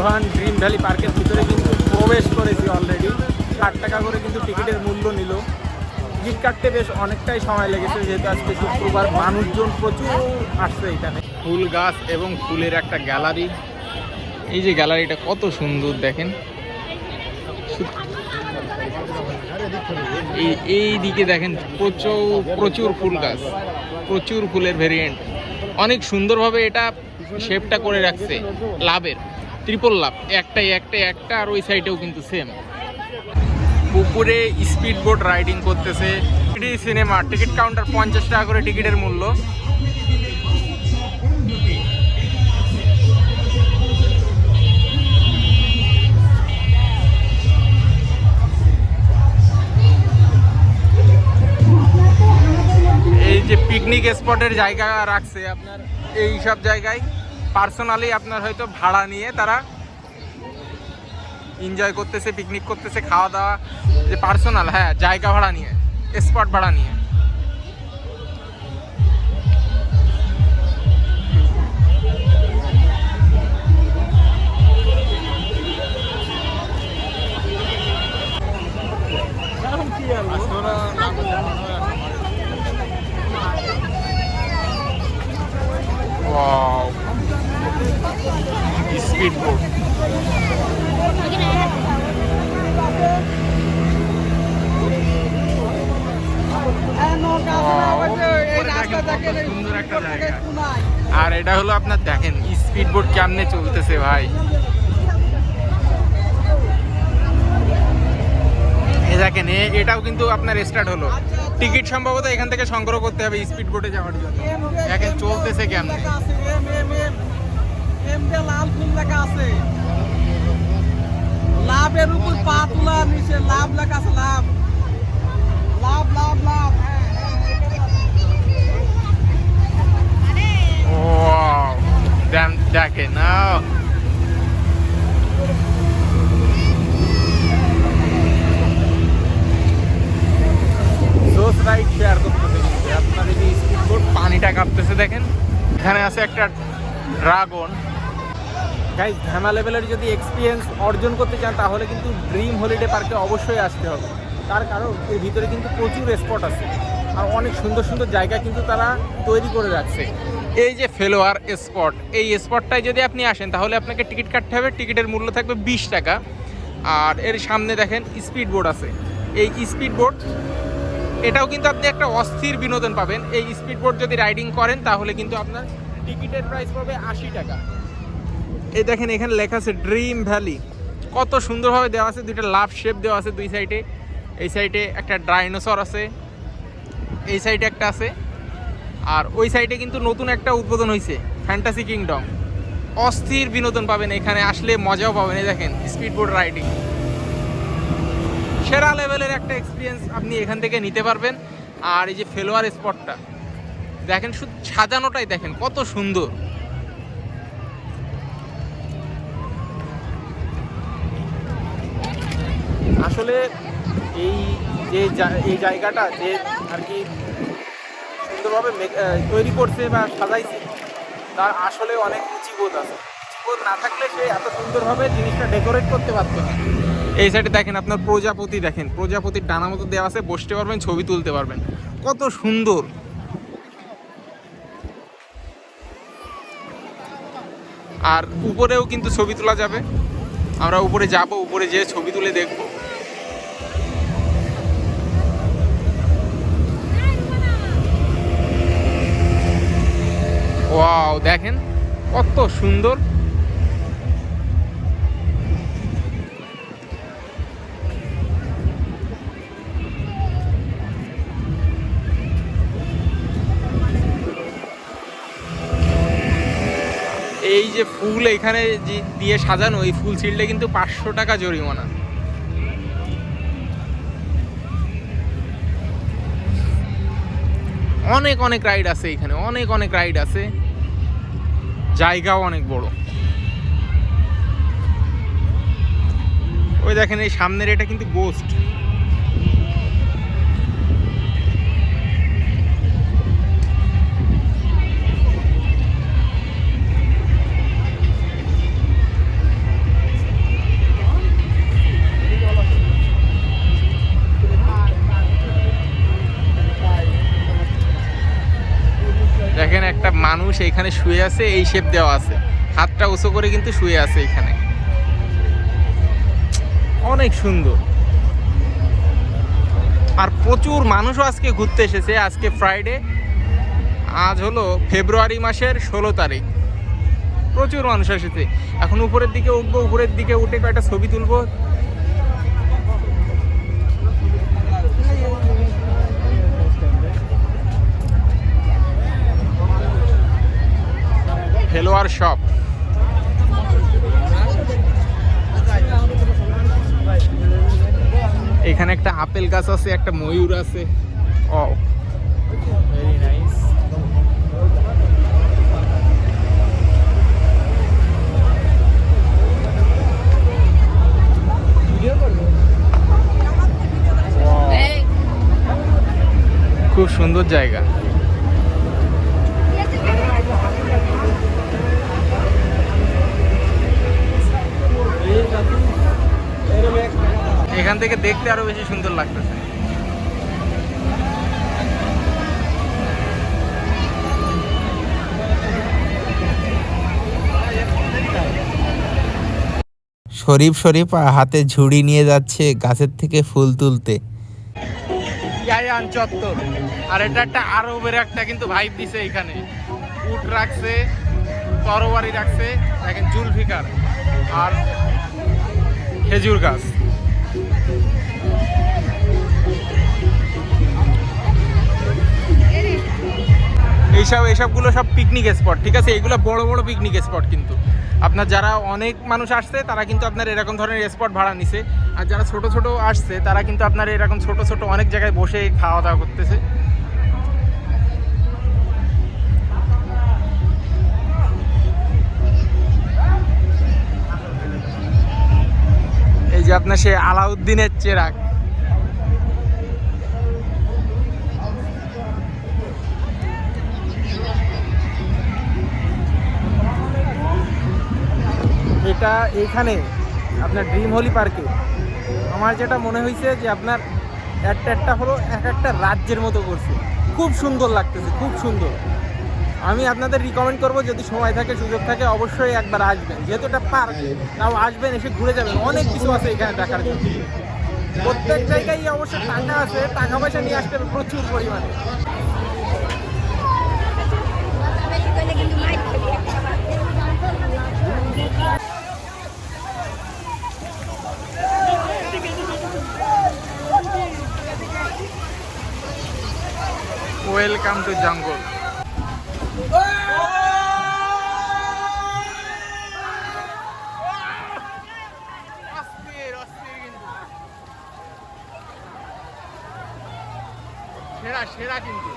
Rohan dream valley পার্কের ভিতরে কিন্তু প্রবেশ করেছি অলরেডি ষাট টাকা করে কিন্তু টিকিটের মূল্য নিল। টিকিট কাটতে বেশ অনেকটাই সময় লেগেছে, যেহেতু আজকে শুক্রবার। মানুষজন প্রচুর আসছে এখানে। ফুল গাছ এবং ফুলের একটা গ্যালারি। এই যে গ্যালারিটা কত সুন্দর দেখেন। এই এই দিকে দেখেন প্রচুর প্রচুর ফুল গাছ, প্রচুর ফুলের ভেরিয়েন্ট অনেক সুন্দরভাবে এটা শেপটা করে রাখছে, লাভের। ত্রিপল লাভ একটাই একটাই, একটা, আর ওই সাইডেও কিন্তু সেম পুকুরে স্পিড বোট রাইডিং করতেছে সিনেমা টিকিট কাউন্টার পঞ্চাশ টাকা করে টিকিটের মূল্য। এই যে পিকনিক স্পটের জায়গা রাখছে আপনার, এই সব জায়গায়। পার্সোনালি আপনার হয়তো ভাড়া নিয়ে তারা এনজয় করতেছে পিকনিক করতেছে, খাওয়া দাওয়া, যে পার্সোনাল হ্যাঁ জায়গা ভাড়া নিয়ে স্পট ভাড়া নিয়ে। সুন্দর একটা জায়গা আর এটা হলো আপনার দেখেন স্পিড বোট কেমনে চলতেছে ভাই। দেখেন এটাও কিন্তু আপনার স্টার্ট হলো। টিকিট সম্ভবত এখান থেকে সংগ্রহ করতে হবে স্পিড বোটে যাওয়ার জন্য। দেখেন, চলতেছে কেমনে? লাল ফুল লেখা আছে লাভের উপর পা তোলা, নিচে লাভ লেখা আছে, লাভ লাভ লাভ লাভ। Wow. দেন দেখেন রাইড শেয়ার করতেছে আপনার এই স্পিড পানিটা কাঁপতেছে দেখেন এখানে আছে একটা ড্রাগন গাইজ ধামা লেভেলের যদি এক্সপিরিয়েন্স অর্জন করতে চান, তাহলে কিন্তু ড্রিম হলিডে পার্কে অবশ্যই আসতে হবে। তার কারণ, এর ভিতরে কিন্তু প্রচুর স্পট আছে। আর অনেক সুন্দর সুন্দর জায়গা কিন্তু তারা তৈরি করে রাখছে। এই যে ফেলোয়ার স্পট এই স্পটটায় যদি আপনি আসেন, তাহলে আপনাকে টিকিট কাটতে হবে। টিকিটের মূল্য থাকবে বিশ টাকা। আর এর সামনে দেখেন স্পিড বোট আছে। এই স্পিড বোট এটাও কিন্তু আপনি একটা অস্থির বিনোদন পাবেন। এই স্পিড বোট যদি রাইডিং করেন, তাহলে কিন্তু আপনার টিকিটের প্রাইস পাবে আশি টাকা। এই দেখেন, এখানে লেখা আছে ড্রিম ভ্যালি কত সুন্দরভাবে দেওয়া আছে, দুইটা লাভ শেপ দেওয়া আছে দুই সাইডে। এই সাইডে একটা ডাইনোসর আছে, এই সাইডে একটা আছে, আর ওই সাইডে কিন্তু নতুন একটা উদ্বোধন হয়েছে ফ্যান্টাসি কিংডম অস্থির বিনোদন পাবেন এখানে, আসলে মজাও পাবেন, এই দেখেন স্পিড বোট রাইডিং সেরা লেভেলের একটা এক্সপিরিয়েন্স আপনি এখান থেকে নিতে পারবেন, আর এই যে ফেলোয়ার স্পটটা দেখেন, শুধু সাজানোটাই দেখেন, কত সুন্দর। আসলে এই যে এই জায়গাটা যে আর কি সুন্দরভাবে তৈরি করছে বা সাজাইছে, তার আসলে অনেক রুচিবোধ আছে। রুচিবোধ না থাকলে সে এত সুন্দরভাবে জিনিসটা ডেকোরেট করতে পারতো না। এই সাইডে দেখেন আপনার প্রজাপতি, দেখেন প্রজাপতির ডানা মতো দেওয়া আছে, বসতে পারবেন, ছবি তুলতে পারবেন। কত সুন্দর। আর উপরেও কিন্তু ছবি তোলা যাবে। আমরা উপরে যাব, উপরে যেয়ে ছবি তুলে দেখব। দেখেন কত সুন্দর। এই যে ফুল এখানে দিয়ে সাজানো, এই ফুল ছিঁড়লে কিন্তু পাঁচশো টাকা জরিমানা। অনেক অনেক রাইড আছে এখানে, অনেক অনেক রাইড আছে। জায়গাও অনেক বড়। ওই দেখেন এই সামনের এটা কিন্তু গোস্ট মানুষ এখানে শুয়ে আছে, এই শেপ দেওয়া আছে। হাতটা উঁচু করে কিন্তু শুয়ে আছে এখানে। অনেক সুন্দর। আর প্রচুর মানুষও আজকে ঘুরতে এসেছে। আজকে ফ্রাইডে আজ হলো ফেব্রুয়ারি মাসের ষোলো তারিখ। প্রচুর মানুষ এসেছে। এখন উপরের দিকে উঠবো, উপরের দিকে উঠে কয়েকটা ছবি তুলবো। ফেলোয়ার শপ এখানে একটা আপেল গাছ আছে একটা ময়ূর আছে। ও ভেরি নাইস খুব সুন্দর জায়গা। এখান থেকে দেখতে আরও বেশি সুন্দর লাগতেছে। শরীফ শরীফ হাতে ঝুড়ি নিয়ে যাচ্ছে গাছের থেকে ফুল তুলতে। চত্বর আর এটা একটা আরবের একটা কিন্তু ভাইব দিছে এখানে। উট রাখছে তরবারি রাখছে দেখেন জুলফিকার। আর খেজুর গাছ। এইসব এইসবগুলো সব পিকনিক স্পট ঠিক আছে? এইগুলো বড় বড় পিকনিক স্পট কিন্তু। আপনার যারা অনেক মানুষ আসছে, তারা কিন্তু আপনার এরকম ধরনের স্পট ভাড়া নিছে। আর যারা ছোট ছোট আসছে, তারা কিন্তু আপনার এরকম ছোট ছোট অনেক জায়গায় বসে খাওয়া দাওয়া করতেছে। এই যে আপনার সে আলাউদ্দিনের চেরাগ এটা এখানে আপনার ড্রিম হোলি পার্কে আমার যেটা মনে হয়েছে যে আপনার একটা একটা হলো এক একটা রাজ্যের মতো করছে। খুব সুন্দর লাগতেছে, খুব সুন্দর। আমি আপনাদের রিকমেন্ড করব, যদি সময় থাকে, সুযোগ থাকে, অবশ্যই একবার আসবেন। যেহেতু এটা পার্ক তাও আসবেন, এসে ঘুরে যাবেন। অনেক কিছু আছে এখানে দেখার জন্য। প্রত্যেক জায়গায় অবশ্য টাকা আছে, টাকা পয়সা নিয়ে আসতে হবে প্রচুর পরিমাণে। ওয়েলকাম টু জঙ্গল সেরা সেরা কিন্তু।